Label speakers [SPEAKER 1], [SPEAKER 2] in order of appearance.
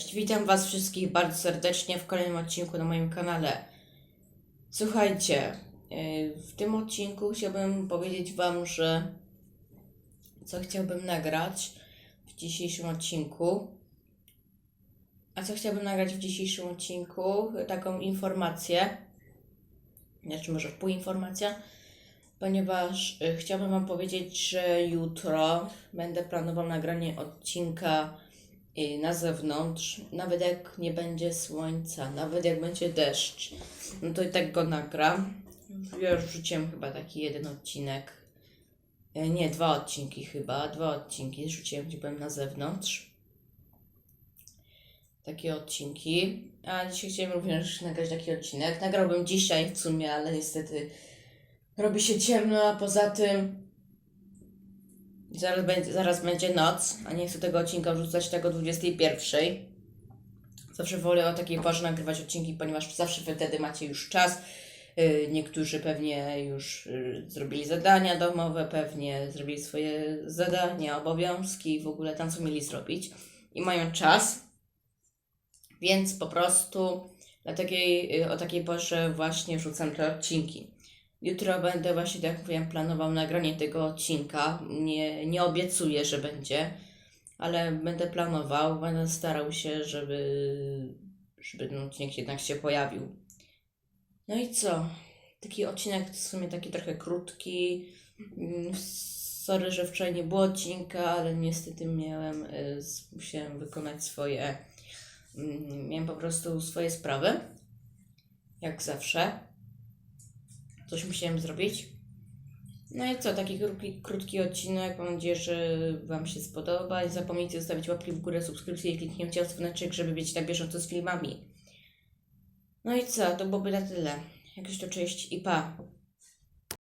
[SPEAKER 1] Cześć, witam Was wszystkich bardzo serdecznie w kolejnym odcinku na moim kanale. Słuchajcie, yy, w tym odcinku chciałbym powiedzieć Wam, że co chciałbym nagrać w dzisiejszym odcinku. A co chciałbym nagrać w dzisiejszym odcinku? Taką informację, znaczy może półinformacja, ponieważ y, chciałbym Wam powiedzieć, że jutro będę planował nagranie odcinka y, na zewnątrz, nawet jak nie będzie słońca, nawet jak będzie deszcz, no to i tak go nagram. Ja już rzuciłem chyba taki jeden odcinek. E, Nie, dwa odcinki chyba, dwa odcinki rzuciłem, gdzie byłem na zewnątrz. Takie odcinki. A dzisiaj chciałem również nagrać taki odcinek. Nagrałbym dzisiaj w sumie, ale niestety robi się ciemno, a poza tym zaraz będzie, zaraz będzie noc, a nie chcę tego odcinka wrzucać tak o 21. Zawsze wolę o takiej porze nagrywać odcinki, ponieważ zawsze wtedy macie już czas. Yy, Niektórzy pewnie już yy, zrobili zadania domowe, pewnie zrobili swoje zadania, obowiązki, w ogóle tam co mieli zrobić i mają czas. Więc po prostu takiej, yy, o takiej porze właśnie wrzucam te odcinki. Jutro będę właśnie, tak jak mówiłem, planował nagranie tego odcinka. Nie, nie obiecuję, że będzie, ale będę planował, będę starał się, żeby, żeby ten odcinek jednak się pojawił. No i co? Taki odcinek w sumie taki trochę krótki. Mm, Sorry, że wczoraj nie było odcinka, ale niestety miałem, y, musiałem wykonać swoje, mm, miałem po prostu swoje sprawy. Jak zawsze. Coś musiałem zrobić. No i co, taki krótki, krótki odcinek. Mam nadzieję, że Wam się spodoba. Nie zapomnijcie zostawić łapki w górę, subskrypcję i kliknięcie w dzwoneczek, żeby być na bieżąco z filmami. No i co, to byłoby na tyle. Jakoś to cześć i pa.